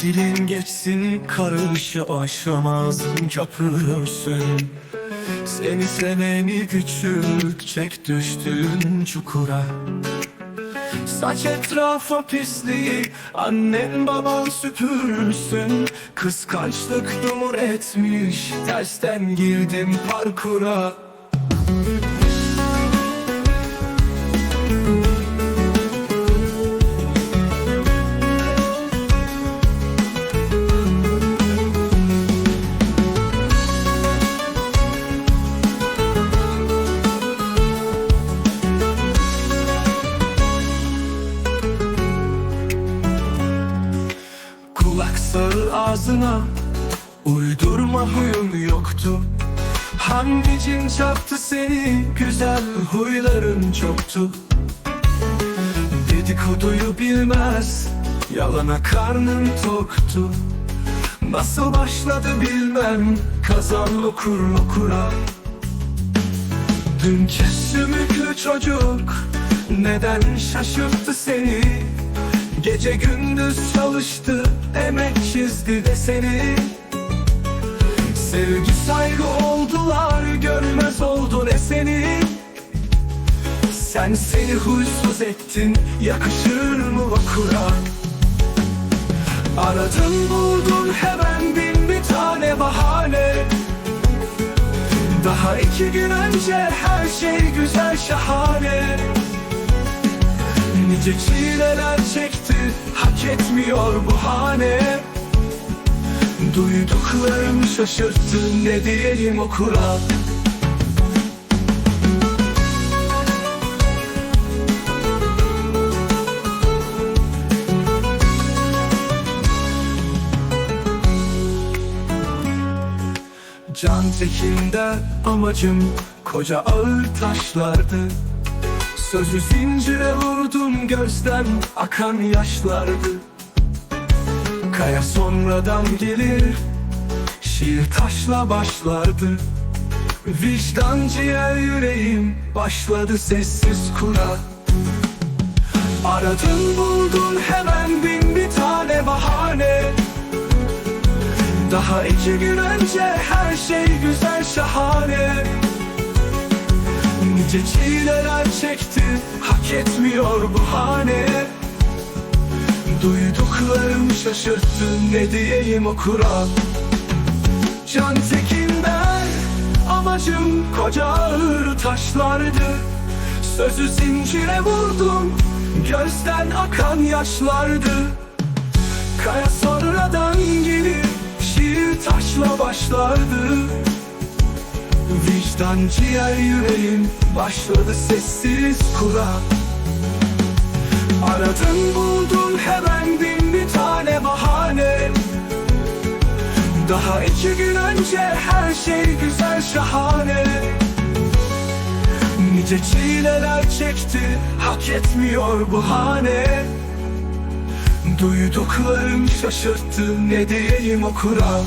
Dilin geçsin karışı aşamazım köprüsün Seni seveni küçük çek düştüğün çukura. Saç etrafa pisliği Annen baban süpürsün. Kıskançlık dumur etmiş Tersten girdim parkura Ağzına. Uydurma huyun yoktu. Hangi cin çarptı seni Güzel huyların çoktu. Dedikoduyu bilmez Yalana karnın toktu. Nasıl başladı bilmem Kazan okur okura. Dünkü sümüklü çocuk Neden şaşırttı seni? Gece gündüz çalıştı çizdi de seni Sevgi saygı oldular Görmez oldu ne seni? Sen seni huysuz ettin Yakışır mı vakura Aradın buldun hemen bin bir tane bahane. Daha iki gün önce her şey güzel şahane. Nice çileler çekti Hak etmiyor bu hane Duyduklarım şaşırttı Ne diyelim o kural Can tekinde amacım Koca ağır taşlardı. Sözü zincire vurdum gözden akan yaşlardı Kaya sonradan gelir. Şiir taşla başlardı. Vicdan ciğer yüreğim Başladı sessiz kura. Aradın buldun hemen bin bir tane bahane. Daha iki gün önce her şey güzel şahane. Nice çileler çekti Hak etmiyor bu hane Duyduklarım şaşırttı Ne diyeyim o kural? Can tekinden Amacım koca ağır taşlardı. Sözü zincire vurdum Gözden akan yaşlardı. Kaya sonradan gelir Şiir taşla başlardı. Vicdan ciğer yüreğim Başladı sessiz kura Aradın buldun hemen bin bir tane bahane. Daha iki gün önce her şey güzel şahane. Nice çileler çekti Hak etmiyor bu hane. Duyduklarım şaşırttı Ne diyeyim o kural